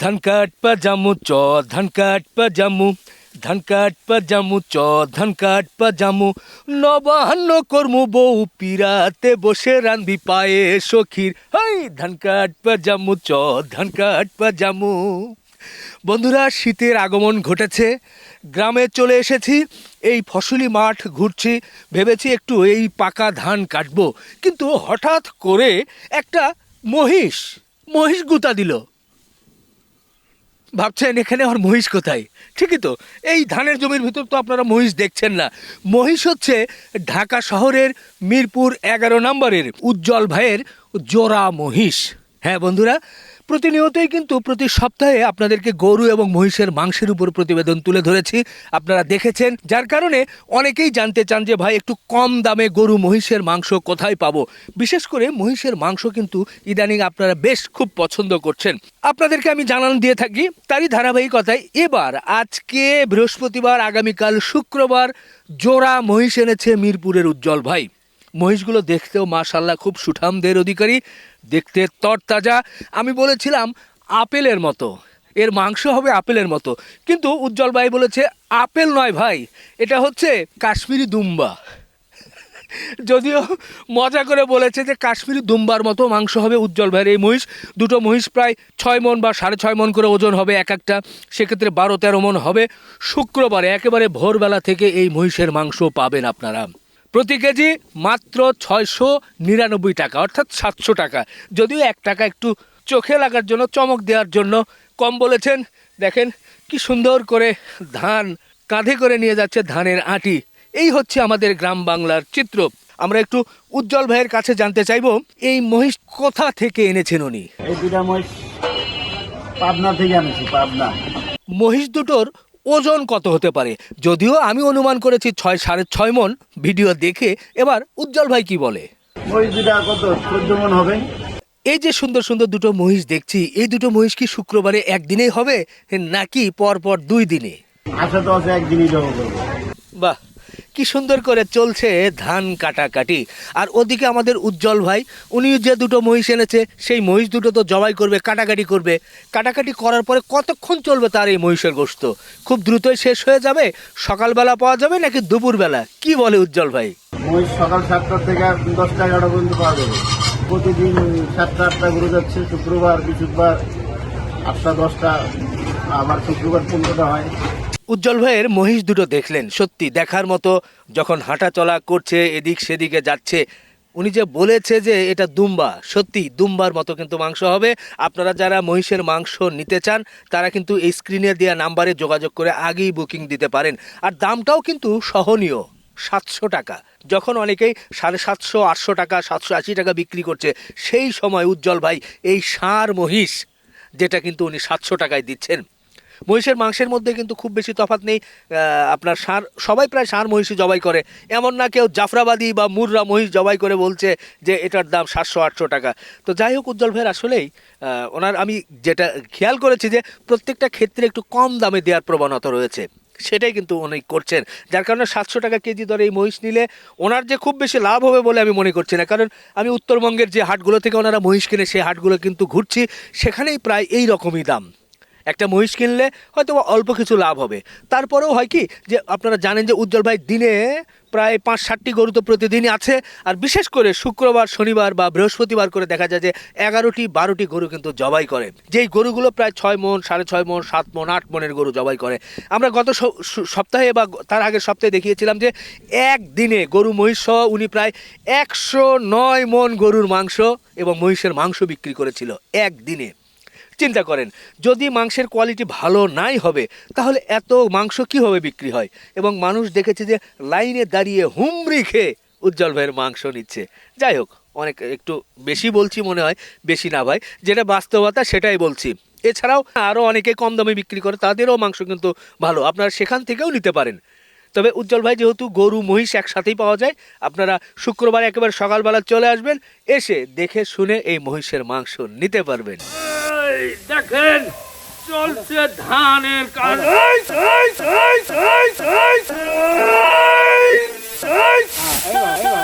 ধান কাটপা জামু চ ধান কাটপা জামু ধান কাটপা জামু চ ধান কাটপা জামু নবান্ন কর্মু বউ পিরাতে বসে রান্ধি পায়ে সখীর হাই ধান কাটপা জামু চ ধান কাটপা জামু বন্ধুরা শীতের আগমন ঘটেছে। গ্রামে চলে এসেছি। এই ফসলি মাঠ ঘুরছি। ভেবেছি একটু এই পাকা ধান কাটবো। কিন্তু হঠাৎ করে একটা মহিষ মহিষ গুতা দিল। ভাবছেন এখানে আমার মহিষ কোথায়? ঠিকই তো। এই ধানের জমির ভিতর তো আপনারা মহিষ দেখছেন না। মহিষ হচ্ছে ঢাকা শহরের মিরপুর এগারো নম্বরের উজ্জ্বল ভাইয়ের জোড়া মহিষ। হ্যাঁ বন্ধুরা প্রতিনিয়তই কিন্তু প্রতি সপ্তাহে আপনাদেরকে গরু এবং মহিষের মাংসের উপর প্রতিবেদন তুলে ধরেছি। আপনারা দেখেছেন, যার কারণে অনেকেই জানতে চান যে, ভাই, একটু কম দামে গরু, মহিষের মাংস কোথায় পাবো? বিশেষ করে মহিষের মাংস কিন্তু ইদানিং আপনারা বেশ খুব পছন্দ করছেন। আপনাদেরকে আমি জানান দিয়ে থাকি, তারই ধারাবাহিকতায় এবার, আজকে বৃহস্পতিবার, আগামীকাল শুক্রবার, জোড়া মহিষ এনেছে মিরপুরের উজ্জ্বল ভাই। মহিষগুলো দেখতেও মাশাল্লাহ খুব সুঠামদের অধিকারী, দেখতে তরতাজা। আমি বলেছিলাম আপেলের মতো, এর মাংস হবে আপেলের মতো। কিন্তু উজ্জ্বল ভাই বলেছে, আপেল নয় ভাই, এটা হচ্ছে কাশ্মীরি দুম্বা। যদিও মজা করে বলেছে যে কাশ্মীরি দুম্বার মতো মাংস হবে উজ্জ্বল ভাইয়ের এই মহিষ। দুটো মহিষ প্রায় ছয় মন বা সাড়ে ছয় মন করে ওজন হবে এক একটা। সেক্ষেত্রে বারো তেরো মন হবে। শুক্রবারে একেবারে ভোরবেলা থেকে এই মহিষের মাংস পাবেন আপনারা। প্রতি কেজি মাত্র ছয়শো নিরানব্বই টাকা অর্থাৎ সাতশো টাকা। যদিও এক টাকা একটু চোখে লাগার জন্য চমক দেওয়ার জন্য কম বলেছেন। দেখেন কি সুন্দর করে ধান কাঁধে করে নিয়ে যাচ্ছে ধানের আঁটি। এই হচ্ছে আমাদের গ্রাম বাংলার চিত্র। আমরা একটু উজ্জ্বল ভাইয়ের কাছে জানতে চাইব এই মহিষ কোথা থেকে এনেছেন উনি? এই দুটা মহিষ পাবনা থেকে পাবনা। মহিষ দুটোর ওজন কত হতে পারে? যদিও আমি অনুমান করেছি ছয় সাড়ে ছয় মন। ভিডিও দেখে এবার উজ্জ্বল ভাই কি বলে? মহিষ কত? চোদ্দ মন হবে। এই যে সুন্দর সুন্দর দুটো মহিষ দেখছি এই দুটো মহিষ কি শুক্রবারে একদিনেই হবে নাকি পর পর দুই দিনে? আশা তো আছে একদিনই জমা করব বাহ! কি সুন্দর করে চলছে ধান কাটাকাটি। আর ওদিকে আমাদের উজ্জ্বল ভাই, উনি যে দুটো মহিষ এনেছে, সেই মহিষ দুটো তো জবাই করবে, কাটাকাটি করবে। কাটাকাটি করার পরে কতক্ষণ চলবে তার এই মহিষের গোস্ত খুব দ্রুতই শেষ হয়ে যাবে? সকালবেলা পাওয়া যাবে নাকি দুপুরবেলা? কি বলে উজ্জ্বল ভাই? মহিষ সকাল সাতটা থেকে দশটা এগারোটা পর্যন্ত পাওয়া যাবে। প্রতিদিন সাতটা আটটা ঘুরে যাচ্ছে, শুক্রবার, বৃহস্পতিবার, আটটা দশটা, আবার শুক্রবার পনেরোটা হয়। উজ্জ্বল ভাইয়ের মহিষ দুটো দেখলেন, সত্যি দেখার মতো। যখন হাঁটা চলা করছে, এদিক সেদিকে যাচ্ছে, উনি যে বলেছে যে এটা দুম্বা, সত্যি দুম্বার মতো কিন্তু মাংস হবে। আপনারা যারা মহিষের মাংস নিতে চান, তারা কিন্তু এই স্ক্রিনে দেওয়া নাম্বারে যোগাযোগ করে আগেই বুকিং দিতে পারেন। আর দামটাও কিন্তু সহনীয়, সাতশো টাকা। যখন অনেকেই সাড়ে সাতশো, আটশো টাকা, সাতশো আশি টাকা বিক্রি করছে, সেই সময় উজ্জ্বল ভাই এই ষাঁড় মহিষ, যেটা কিন্তু উনি সাতশো টাকায় দিচ্ছেন। মহিষের মাংসের মধ্যে কিন্তু খুব বেশি তফাৎ নেই আপনার ষাঁড় সবাই প্রায় ষাঁড় মহিষই জবাই করে। এমন না কেউ জাফরাবাদী বা মুররা মহিষ জবাই করে বলছে যে এটার দাম সাতশো, আটশো টাকা। তো যাই হোক, উজ্জ্বল ভাইয়ের আসলেই ওনার আমি যেটা খেয়াল করেছি যে প্রত্যেকটা ক্ষেত্রে একটু কম দামে দেওয়ার প্রবণতা রয়েছে। সেটাই কিন্তু উনি করছেন। যার কারণে সাতশো টাকা কেজি দরে এই মহিষ নিলে ওনার যে খুব বেশি লাভ হবে বলে আমি মনে করছি না। কারণ আমি উত্তরবঙ্গের যে হাটগুলো থেকে ওনারা মহিষ কিনে সেই হাটগুলো কিন্তু ঘুরছি, সেখানেই প্রায় এই রকমই দাম। একটা মহিষ কিনলে হয়তো অল্প কিছু লাভ হবে। তারপরেও হয় কি যে আপনারা জানেন যে উজ্জ্বল ভাই দিনে প্রায় পাঁচ ষাটটি গরু তো প্রতিদিনই আছে। আর বিশেষ করে শুক্রবার, শনিবার বা বৃহস্পতিবার করে দেখা যায় যে এগারোটি, বারোটি গরু কিন্তু জবাই করে। যেই গরুগুলো প্রায় ছয় মন, সাড়ে ছয় মন, সাত মন, আট মনের গরু জবাই করে। আমরা গত সপ্তাহে বা তার আগের সপ্তাহে দেখিয়েছিলাম যে একদিনে গরু মহিষ সহ উনি প্রায় একশো নয় মন গরুর মাংস এবং মহিষের মাংস বিক্রি করেছিল। একদিনে। চিন্তা করেন, যদি মাংসের কোয়ালিটি ভালো নাই হবে, তাহলে এত মাংস কীভাবে বিক্রি হয়? এবং মানুষ দেখেছে যে লাইনে দাঁড়িয়ে হুমড়ি খেয়ে উজ্জ্বল ভাইয়ের মাংস নিচ্ছে। যাই হোক, অনেক একটু বেশি বলছি মনে হয়, বেশি না ভাই, যেটা বাস্তবতা সেটাই বলছি। এছাড়াও আরও অনেকে কম দামে বিক্রি করে, তাদেরও মাংস কিন্তু ভালো, আপনারা সেখান থেকেও নিতে পারেন। তবে উজ্জ্বল ভাই যেহেতু গরু, মহিষ একসাথেই পাওয়া যায়, আপনারা শুক্রবার একেবারে সকালবেলা চলে আসবেন, এসে দেখে শুনে এই মহিষের মাংস নিতে পারবেন। দেখেন চলছে ধানের কাজ